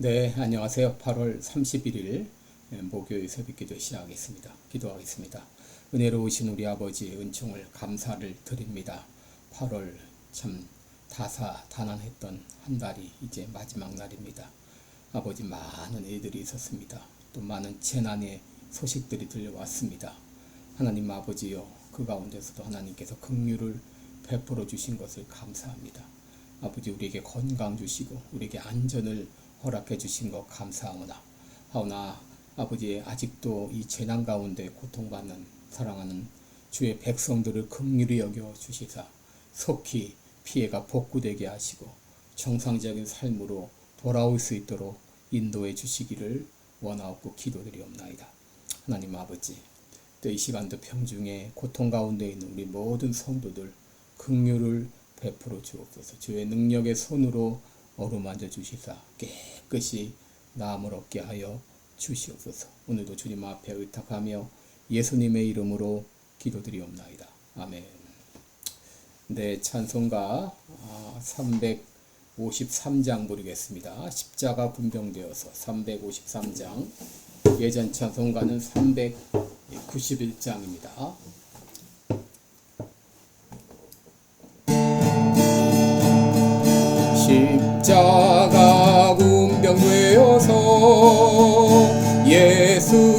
네, 안녕하세요. 8월 31일 목요일 새벽 기도 시작하겠습니다. 기도하겠습니다. 은혜로우신 우리 아버지의 은총을 감사를 드립니다. 8월 참 다사다난했던 한 달이 이제 마지막 날입니다. 아버지 많은 일들이 있었습니다. 또 많은 재난의 소식들이 들려왔습니다. 하나님 아버지요, 그 가운데서도 하나님께서 긍휼을 베풀어 주신 것을 감사합니다. 아버지 우리에게 건강 주시고 우리에게 안전을 허락해 주신 것 감사하오나 하오나 아버지 아직도 이 재난 가운데 고통받는 사랑하는 주의 백성들을 긍휼히 여겨 주시사 속히 피해가 복구되게 하시고 정상적인 삶으로 돌아올 수 있도록 인도해 주시기를 원하옵고 기도드리옵나이다. 하나님 아버지 또 이 시간도 평중에 고통 가운데 있는 우리 모든 성도들 긍휼을 베풀어 주옵소서. 주의 능력의 손으로 어루만져 주시사 깨끗이 나음을 얻게 하여 주시옵소서. 오늘도 주님 앞에 의탁하며 예수님의 이름으로 기도드리옵나이다. 아멘. 네, 찬송가 353장 부르겠습니다. 십자가 분병되어서 353장. 예전 찬송가는 391장입니다. 예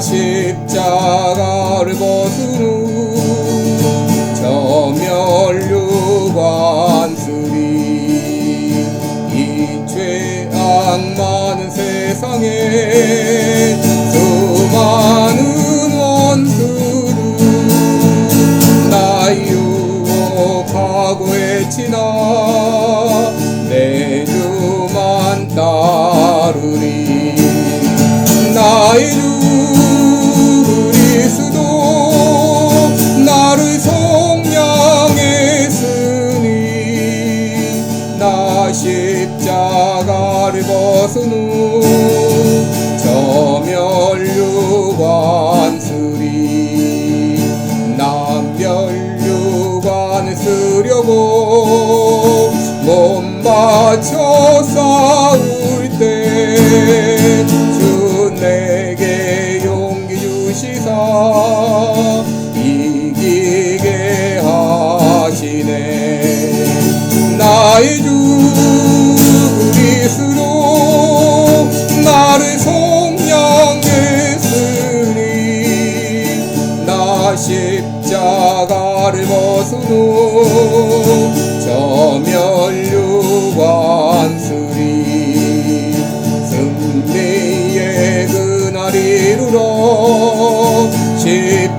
십자가를 벗은 후 저 멸류관쓰리 이 죄악 많은 세상에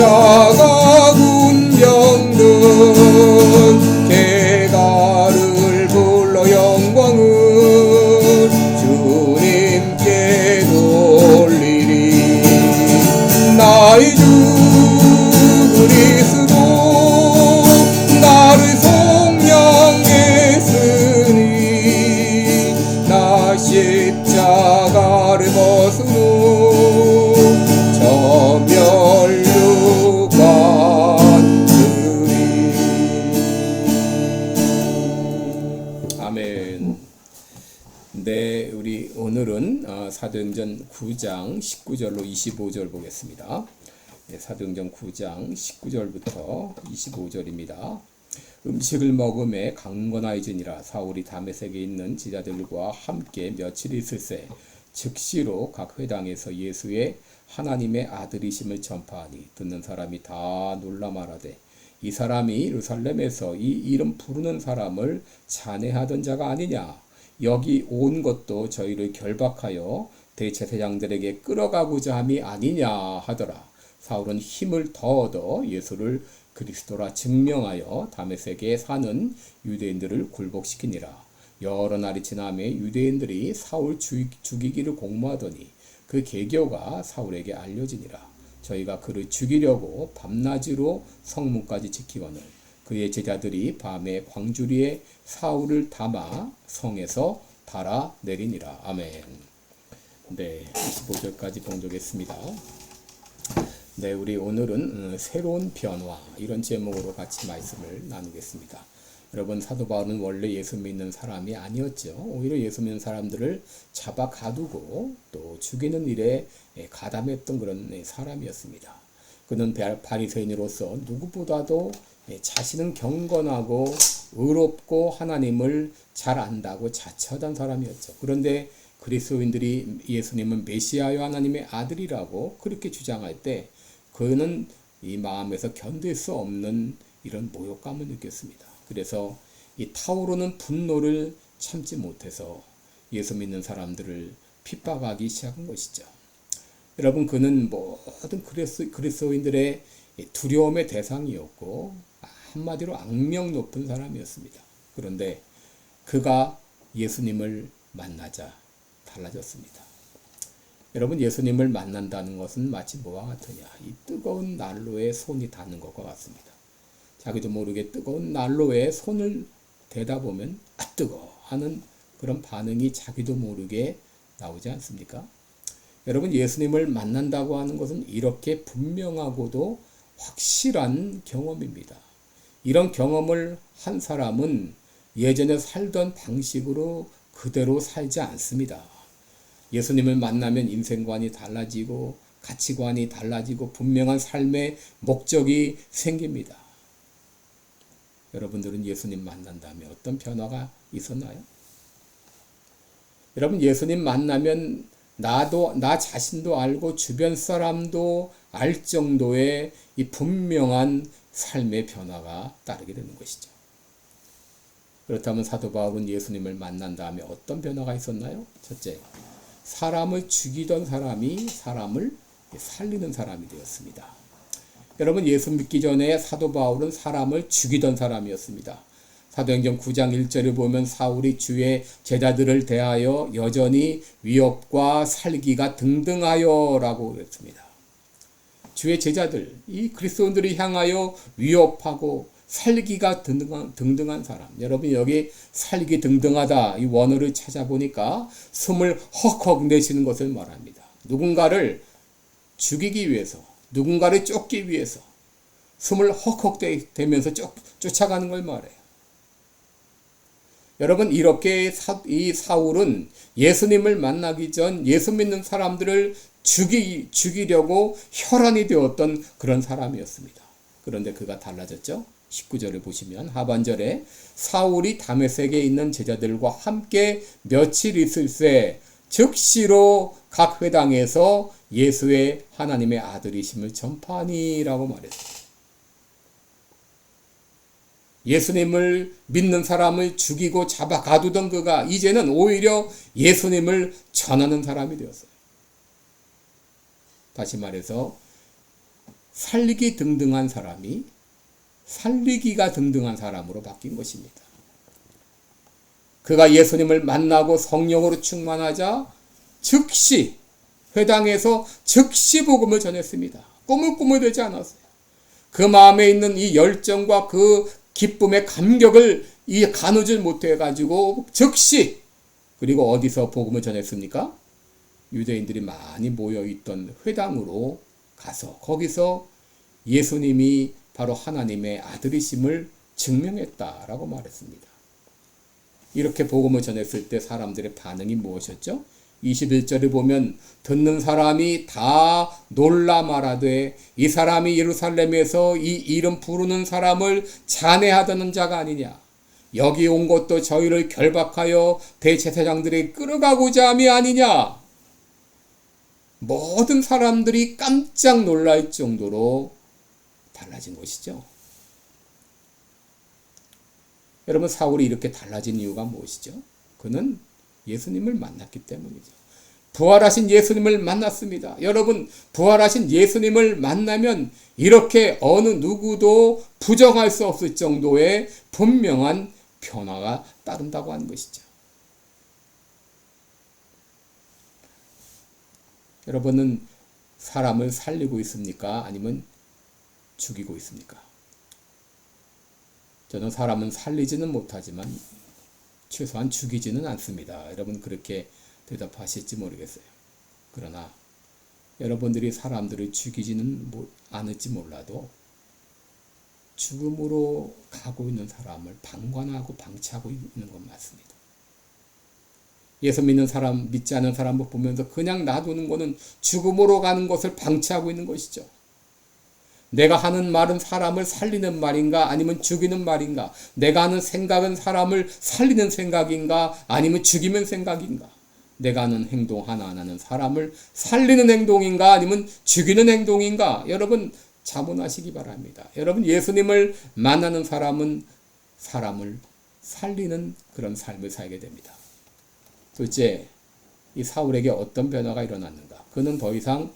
십 아멘 네, 우리 오늘은 어, 사도행전 9장 19절로 25절 보겠습니다. 네, 사도행전 9장 19절부터 25절입니다. 음식을 먹음에 강건하여지니라 사울이 다메섹에 있는 지자들과 함께 며칠 있을새 즉시로 각 회당에서 예수의 하나님의 아들이심을 전파하니 듣는 사람이 다 놀라 말하되 이 사람이 예루살렘에서 이 이름 부르는 사람을 찬해하던 자가 아니냐 여기 온 것도 저희를 결박하여 대제사장들에게 끌어가고자 함이 아니냐 하더라 사울은 힘을 더 얻어 예수를 그리스도라 증명하여 다메섹에 사는 유대인들을 굴복시키니라. 여러 날이 지남에 유대인들이 사울 죽이기를 공모하더니 그 계교가 사울에게 알려지니라. 저희가 그를 죽이려고 밤낮으로 성문까지 지키거늘 그의 제자들이 밤에 광주리에 사울을 담아 성에서 달아 내리니라. 아멘. 네, 25절까지 봉독했습니다. 네, 우리 오늘은 음, 새로운 변화 이런 제목으로 같이 말씀을 나누겠습니다. 여러분 사도 바울은 원래 예수 믿는 사람이 아니었죠. 오히려 예수 믿는 사람들을 잡아 가두고 또 죽이는 일에 예, 가담했던 그런 예, 사람이었습니다. 그는 바리새인으로서 누구보다도 예, 자신은 경건하고 의롭고 하나님을 잘 안다고 자처하던 사람이었죠. 그런데 그리스도인들이 예수님은 메시아여 하나님의 아들이라고 그렇게 주장할 때 그는 이 마음에서 견딜 수 없는 이런 모욕감을 느꼈습니다. 그래서 이 타오르는 분노를 참지 못해서 예수 믿는 사람들을 핍박하기 시작한 것이죠. 여러분 그는 모든 그리스도인들의 두려움의 대상이었고 한마디로 악명 높은 사람이었습니다. 그런데 그가 예수님을 만나자 달라졌습니다. 여러분 예수님을 만난다는 것은 마치 뭐와 같으냐 이 뜨거운 난로에 손이 닿는 것과 같습니다. 자기도 모르게 뜨거운 난로에 손을 대다 보면 아 뜨거 하는 그런 반응이 자기도 모르게 나오지 않습니까? 여러분 예수님을 만난다고 하는 것은 이렇게 분명하고도 확실한 경험입니다. 이런 경험을 한 사람은 예전에 살던 방식으로 그대로 살지 않습니다. 예수님을 만나면 인생관이 달라지고 가치관이 달라지고 분명한 삶의 목적이 생깁니다. 여러분들은 예수님 만난 다음에 어떤 변화가 있었나요? 여러분 예수님 만나면 나도 나 자신도 알고 주변 사람도 알 정도의 이 분명한 삶의 변화가 따르게 되는 것이죠. 그렇다면 사도 바울은 예수님을 만난 다음에 어떤 변화가 있었나요? 첫째, 사람을 죽이던 사람이 사람을 살리는 사람이 되었습니다. 여러분 예수 믿기 전에 사도 바울은 사람을 죽이던 사람이었습니다. 사도행전 9장 1절을 보면 사울이 주의 제자들을 대하여 여전히 위협과 살기가 등등하여라고 그랬습니다. 주의 제자들, 이 그리스도인들을 향하여 위협하고 살기가 등등한, 등등한 사람. 여러분 여기 살기 등등하다 이 원어를 찾아보니까 숨을 헉헉 내쉬는 것을 말합니다. 누군가를 죽이기 위해서, 누군가를 쫓기 위해서 숨을 헉헉 대면서 쫓, 쫓아가는 걸 말해요. 여러분 이렇게 사, 이 사울은 예수님을 만나기 전 예수 믿는 사람들을 죽이, 죽이려고 혈안이 되었던 그런 사람이었습니다. 그런데 그가 달라졌죠? 19절을 보시면 하반절에 사울이 다메섹에 있는 제자들과 함께 며칠 있을 새 즉시로 각 회당에서 예수의 하나님의 아들이심을 전파하니라고 말했습니다. 예수님을 믿는 사람을 죽이고 잡아 가두던 그가 이제는 오히려 예수님을 전하는 사람이 되었어요. 다시 말해서 살리기 등등한 사람이 살리기가 등등한 사람으로 바뀐 것입니다. 그가 예수님을 만나고 성령으로 충만하자 즉시 회당에서 즉시 복음을 전했습니다. 꿈을 되지 않았어요. 그 마음에 있는 이 열정과 그 기쁨의 감격을 이 가누질 못해 가지고 즉시 그리고 어디서 복음을 전했습니까? 유대인들이 많이 모여 있던 회당으로 가서 거기서 예수님이 바로 하나님의 아들이심을 증명했다라고 말했습니다. 이렇게 복음을 전했을 때 사람들의 반응이 무엇이었죠? 21절에 보면 듣는 사람이 다 놀라 말하되 이 사람이 예루살렘에서 이 이름 부르는 사람을 잔해하던 자가 아니냐. 여기 온 것도 저희를 결박하여 대제사장들이 끌어가고자 함이 아니냐. 모든 사람들이 깜짝 놀랄 정도로 달라진 것이죠. 여러분 사울이 이렇게 달라진 이유가 무엇이죠? 그는 예수님을 만났기 때문이죠. 부활하신 예수님을 만났습니다. 여러분, 부활하신 예수님을 만나면 이렇게 어느 누구도 부정할 수 없을 정도의 분명한 변화가 따른다고 하는 것이죠. 여러분은 사람을 살리고 있습니까? 아니면 죽이고 있습니까? 저는 사람은 살리지는 못하지만 최소한 죽이지는 않습니다. 여러분 그렇게 대답하실지 모르겠어요. 그러나 여러분들이 사람들을 죽이지는 않을지 몰라도 죽음으로 가고 있는 사람을 방관하고 방치하고 있는 건 맞습니다. 예수 믿는 사람, 믿지 않는 사람을 보면서 그냥 놔두는 것은 죽음으로 가는 것을 방치하고 있는 것이죠. 내가 하는 말은 사람을 살리는 말인가 아니면 죽이는 말인가? 내가 하는 생각은 사람을 살리는 생각인가 아니면 죽이는 생각인가? 내가 하는 행동 하나하나는 사람을 살리는 행동인가 아니면 죽이는 행동인가? 여러분 자문하시기 바랍니다. 여러분 예수님을 만나는 사람은 사람을 살리는 그런 삶을 살게 됩니다. 둘째, 이 사울에게 어떤 변화가 일어났는가? 그는 더 이상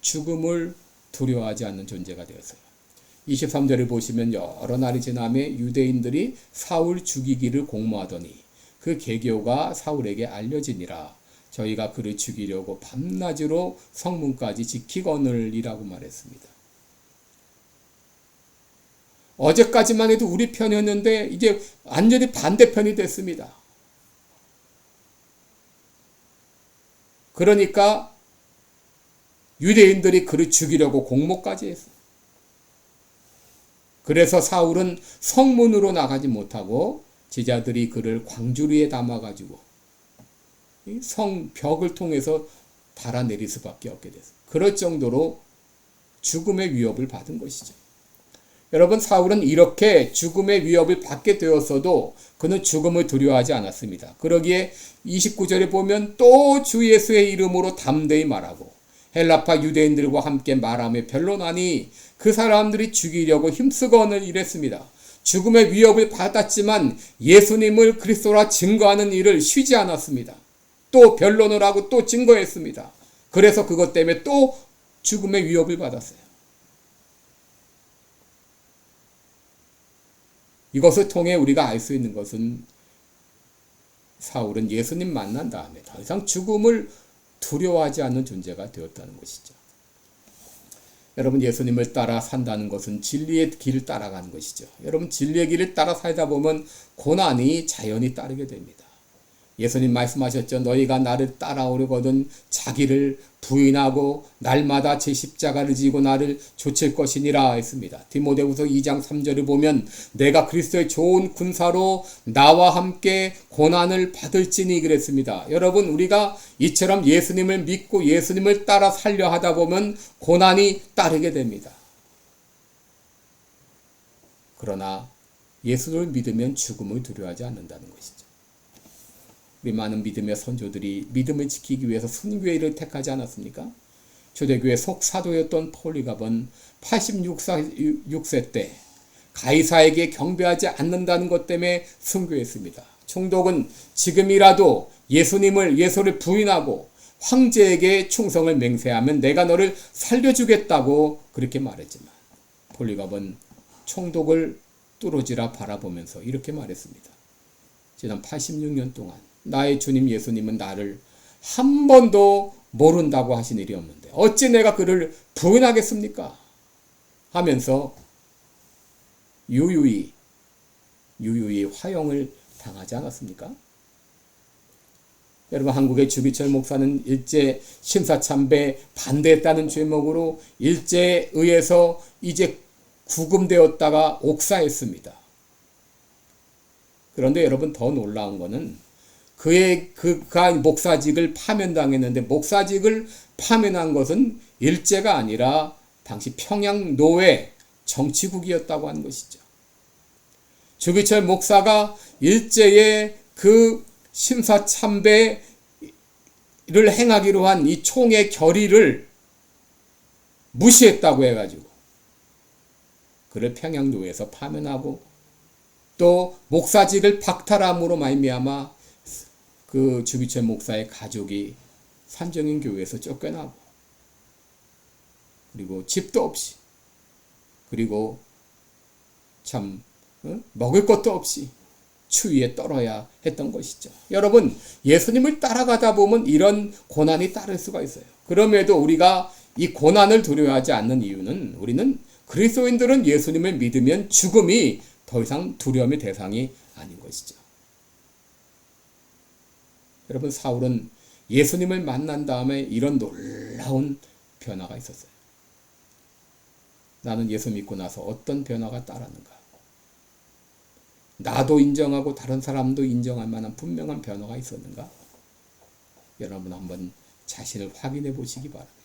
죽음을 두려워하지 않는 존재가 되었어요. 23절을 보시면 여러 날이 지남에 유대인들이 사울 죽이기를 공모하더니 그 계교가 사울에게 알려지니라 저희가 그를 죽이려고 밤낮으로 성문까지 지키거늘이라고 말했습니다. 어제까지만 해도 우리 편이었는데 이제 완전히 반대편이 됐습니다. 그러니까 유대인들이 그를 죽이려고 공모까지 했어. 그래서 사울은 성문으로 나가지 못하고 제자들이 그를 광주리에 담아가지고 성 벽을 통해서 달아내릴 수밖에 없게 됐어. 그럴 정도로 죽음의 위협을 받은 것이죠. 여러분 사울은 이렇게 죽음의 위협을 받게 되었어도 그는 죽음을 두려워하지 않았습니다. 그러기에 29절에 보면 또 주 예수의 이름으로 담대히 말하고 헬라파 유대인들과 함께 말하며 변론하니 그 사람들이 죽이려고 힘쓰거늘 이랬습니다. 죽음의 위협을 받았지만 예수님을 그리스도라 증거하는 일을 쉬지 않았습니다. 또 변론을 하고 또 증거했습니다. 그래서 그것 때문에 또 죽음의 위협을 받았어요. 이것을 통해 우리가 알 수 있는 것은 사울은 예수님 만난 다음에 더 이상 죽음을 두려워하지 않는 존재가 되었다는 것이죠. 여러분 예수님을 따라 산다는 것은 진리의 길을 따라가는 것이죠. 여러분 진리의 길을 따라 살다 보면 고난이 자연히 따르게 됩니다. 예수님 말씀하셨죠. 너희가 나를 따라오려거든 자기를 부인하고 날마다 제 십자가를 지고 나를 조칠 것이니라 했습니다. 디모데후서 2장 3절을 보면 내가 그리스도의 좋은 군사로 나와 함께 고난을 받을지니 그랬습니다. 여러분 우리가 이처럼 예수님을 믿고 예수님을 따라 살려 하다 보면 고난이 따르게 됩니다. 그러나 예수를 믿으면 죽음을 두려워하지 않는다는 것이죠. 우리 많은 믿음의 선조들이 믿음을 지키기 위해서 순교회를 택하지 않았습니까? 초대교회 속사도였던 폴리갑은 86세 때 가이사에게 경배하지 않는다는 것 때문에 순교했습니다. 총독은 지금이라도 예수님을 예수를 부인하고 황제에게 충성을 맹세하면 내가 너를 살려주겠다고 그렇게 말했지만 폴리갑은 총독을 뚫어지라 바라보면서 이렇게 말했습니다. 지난 86년 동안 나의 주님 예수님은 나를 한 번도 모른다고 하신 일이 없는데 어찌 내가 그를 부인하겠습니까? 하면서 유유히 유유히 화형을 당하지 않았습니까? 여러분 한국의 주기철 목사는 일제 심사참배 반대했다는 죄목으로 일제에 의해서 이제 구금되었다가 옥사했습니다. 그런데 여러분 더 놀라운 것은 그의 그, 그 목사직을 파면당했는데 목사직을 파면한 것은 일제가 아니라 당시 평양 노예 정치국이었다고 하는 것이죠. 주기철 목사가 일제의 그 심사참배를 행하기로 한 이 총의 결의를 무시했다고 해가지고 그를 평양도에서 파면하고 또 목사직을 박탈함으로 말미암아 그 주기철 목사의 가족이 산정인 교회에서 쫓겨나고 그리고 집도 없이 그리고 참 어? 먹을 것도 없이 추위에 떨어야 했던 것이죠. 여러분, 예수님을 따라가다 보면 이런 고난이 따를 수가 있어요. 그럼에도 우리가 이 고난을 두려워하지 않는 이유는 우리는 그리스도인들은 예수님을 믿으면 죽음이 더 이상 두려움의 대상이 아닌 것이죠. 여러분, 사울은 예수님을 만난 다음에 이런 놀라운 변화가 있었어요. 나는 예수 믿고 나서 어떤 변화가 따랐는가? 나도 인정하고 다른 사람도 인정할 만한 분명한 변화가 있었는가? 여러분 한번 자신을 확인해 보시기 바랍니다.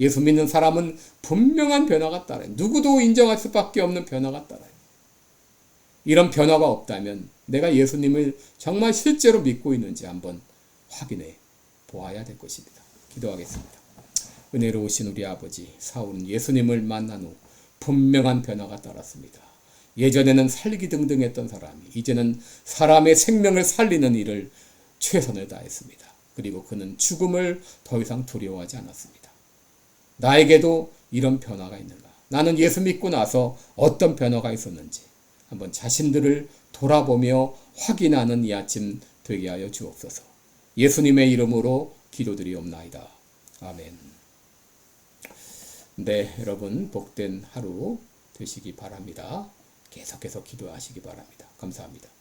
예수 믿는 사람은 분명한 변화가 따라요. 누구도 인정할 수밖에 없는 변화가 따라요. 이런 변화가 없다면 내가 예수님을 정말 실제로 믿고 있는지 한번 확인해 보아야 될 것입니다. 기도하겠습니다. 은혜로우신 우리 아버지 사울은 예수님을 만난 후 분명한 변화가 따랐습니다. 예전에는 살기 등등했던 사람이 이제는 사람의 생명을 살리는 일을 최선을 다했습니다. 그리고 그는 죽음을 더 이상 두려워하지 않았습니다. 나에게도 이런 변화가 있는가? 나는 예수 믿고 나서 어떤 변화가 있었는지 한번 자신들을 돌아보며 확인하는 이 아침 되게 하여 주옵소서. 예수님의 이름으로 기도드리옵나이다. 아멘. 네, 여러분 복된 하루 되시기 바랍니다. 계속해서 기도하시기 바랍니다. 감사합니다.